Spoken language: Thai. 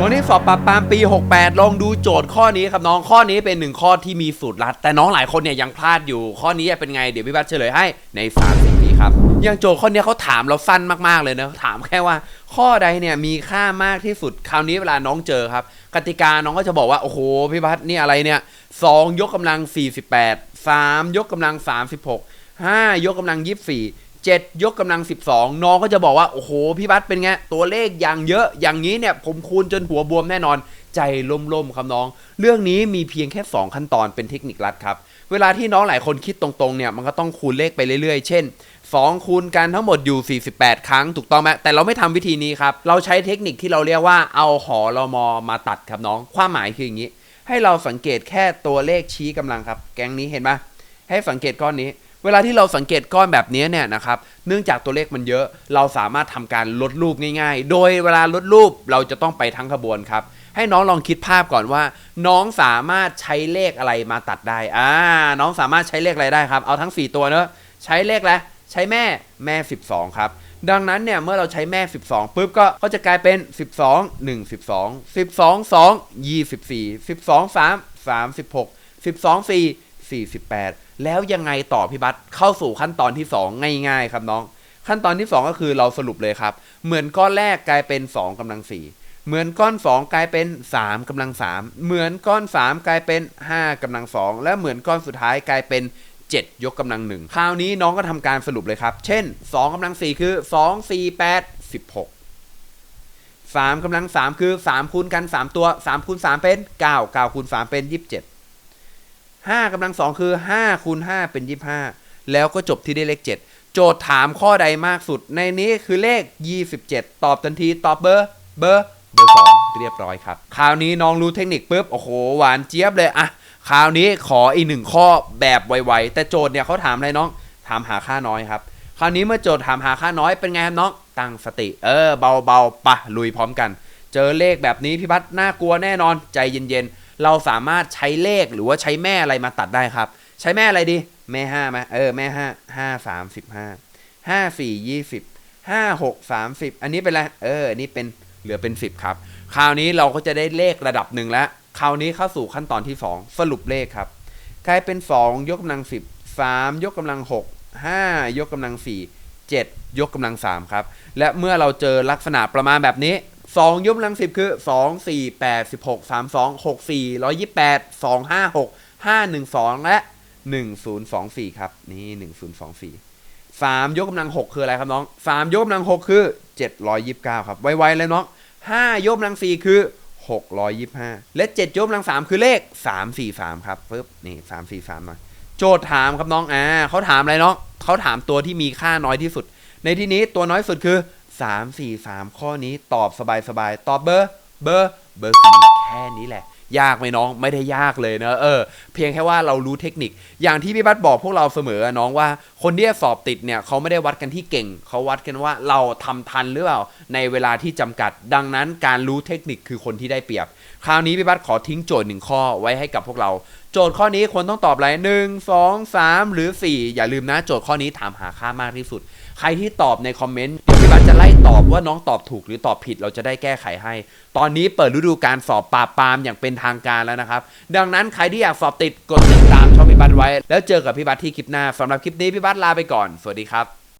วันนี้สอบปราบปรามปี 68 ลองดูโจทย์ข้อนี้ครับน้องข้อนี้เป็นหนึ่งข้อที่มีสูตรลัด แต่น้องหลายคนเนี่ยยังพลาดอยู่ ข้อนี้เป็นไงเดี๋ยวพี่บัสเฉลยให้ใน30วิครับอย่างโจทย์ข้อนี้เขาถามเราสั้นมากๆเลยนะถามแค่ว่า ข้อใดเนี่ยมีค่ามากที่สุดคราวนี้เวลาน้องเจอครับ กติกาน้องก็จะบอกว่าโอ้โหพี่บัสนี่อะไรเนี่ย2ยกกำลัง 48 3 ยกกำลัง 36 5 ยกกำลัง 24 7 ยกกำลัง 12 น้องก็จะบอกว่าโอ้โหพี่บัสเป็นไง ตัวเลขอย่างเยอะอย่างนี้เนี่ย ผมคูณจนหัวบวมแน่นอน ใจล่มๆครับน้อง เรื่องนี้มีเพียงแค่ 2 ขั้นตอนเป็นเทคนิคลัดครับ เวลาที่น้องหลายคนคิดตรงๆเนี่ยมันก็ต้องคูณเลขไปเรื่อยๆ เช่น 2 คูณกันทั้งหมดอยู่ 48 ครั้งถูกต้องไหมแต่เราไม่ทำวิธีนี้ครับเราใช้เทคนิคที่เราเรียกว่าเอาหอรมอมาตัดครับน้อง ความหมายคืออย่างนี้ ให้เราสังเกตแค่ตัวเลขชี้กำลังครับ แกงนี้เห็นไหมให้สังเกตก้อนนี้ เวลาที่เราสังเกตก้อนแบบนี้เนี่ยนะครับเนื่องจากตัวเลขมันเยอะ เราสามารถทำการลดรูปง่าย ๆ โดยเวลาลดรูปเราจะต้องไปทั้งขบวนครับให้น้องลองคิดภาพก่อนว่า น้องสามารถใช้เลขอะไรมาตัดได้อ่าน้องสามารถใช้เลขอะไรได้ครับ เอาทั้ง 4 ตัวเนอะใช้เลขแล้วใช้แม่แม่ 12 ครับ ดังนั้นเนี่ยเมื่อเราใช้แม่ 12ปุ๊บก็ก็จะกลายเป็น 12 1 12 12 2 24 12 3 36 12 4 48 แล้วยังไงต่อพี่บัตเข้าสู่ขั้นตอนที่ 2 ง่ายๆ ครับน้อง ขั้นตอนที่ 2 ก็คือเราสรุปเลยครับ เหมือนก้อนแรกกลายเป็น 2กำลัง 4 เหมือนก้อน 2 กลายเป็น 3กำลัง 3 เหมือนก้อน 3 กลายเป็น 5กำลัง 2 และเหมือนก้อนสุดท้ายกลายเป็น7 ยกกำลังหนึ่งคราวนี้น้องก็ทำการสรุปเลยครับ เช่น 2กำลัง 4 คือ 2 4 8 16 3กำลัง 3 คือ 3 คูณกัน 3 ตัว 3 คูณ 3 เป็น 9 9คูณ 3 เป็น 27 5กำลัง2คือ5คูณ5เป็น 25 แล้วก็จบที่ได้เลข 7 โจทย์ถามข้อใดมากสุด ในนี้คือเลข 27 ตอบทันทีตอบเบอร์เบอร์เบอร์2เรียบร้อยครับ คราวนี้น้องรู้เทคนิคปุ๊บ โอ้โห หวานเจี๊ยบเลยอะคราวนี้ขออีกหนึ่งข้อแบบไวๆ แต่โจทย์เนี่ยเขาถามอะไรน้อง ถามหาค่าน้อยครับ คราวนี้เมื่อโจทย์ถามหาค่าน้อยเป็นไงครับน้อง ตั้งสติ เออ เบาๆปะลุยพร้อมกัน เจอเลขแบบนี้พี่พัดน่ากลัวแน่นอน ใจเย็นๆ เราสามารถใช้เลขหรือว่าใช้แม่อะไรมาตัดได้ครับ ใช้แม่อะไรดี แม่ห้าไหมเออแม่ห้าห้าสามสิบห้าห้าสี่ยี่สิบห้าหกสามสิบอันนี้เป็นอะไรเอออันนี้เป็นเหลือเป็นสิบครับ คราวนี้เราก็จะได้เลขระดับหนึ่งแล้วคราวนี้เข้าสู่ขั้นตอนที่ 2 สรุปเลขครับกลายเป็น 2 ยกกำลัง 10 3 ยกกำลัง 6 5 ยกกำลัง 4 7 ยกกำลัง 3 ครับ และเมื่อเราเจอลักษณะประมาณแบบนี้ 2ยกกำลัง10คือ2 4 8 16 32 64 128 256 512และ1024ครับ นี่1024 3ยกกำลัง6คืออะไรครับน้อง3ยกกำลัง6คือ729ครับ ไวๆเลยน้อง5ยกกำลัง4คือ625และ7ยกกำลัง3คือเลข343ครับปึ๊บนี่343มาโจทย์ถามครับน้องอ่าเขาถามอะไรน้องเขาถามตัวที่มีค่าน้อยที่สุด ในที่นี้ตัวน้อยสุดคือ 343 ข้อนี้ตอบสบายๆ ตอบเบอร์ เบอร์ เบอร์สี่แค่นี้แหละ ยากไหมน้องไม่ได้ยากเลยนะเออ เพียงแค่ว่าเรารู้เทคนิค อย่างที่พี่บัตบอกพวกเราเสมอน้องว่าคนที่สอบติดเนี่ยเขาไม่ได้วัดกันที่เก่ง เขาวัดกันว่าเราทำทันหรือเปล่าในเวลาที่จำกัด ดังนั้นการรู้เทคนิคคือคนที่ได้เปรียบ คราวนี้พี่บัตขอทิ้งโจทย์หนึ่งข้อไว้ให้กับพวกเราโจทย์ข้อนี้ควรต้องตอบอะไรหนึ่งสองสามหรือ 4 อย่าลืมนะ โจทย์ข้อนี้ถามหาค่ามากที่สุด ใครที่ตอบในคอมเมนต์เดี๋ยวพี่บัสจะไล่ตอบว่าน้องตอบถูกหรือตอบผิดเราจะได้แก้ไขให้ ตอนนี้เปิดฤดูการสอบปราบปรามอย่างเป็นทางการแล้วนะครับ ดังนั้นใครที่อยากสอบติดกดติดตามช่องพี่บัสไว้ แล้วเจอกับพี่บัสที่คลิปหน้าสำหรับคลิปนี้พี่บัสลาไปก่อน สวัสดีครับ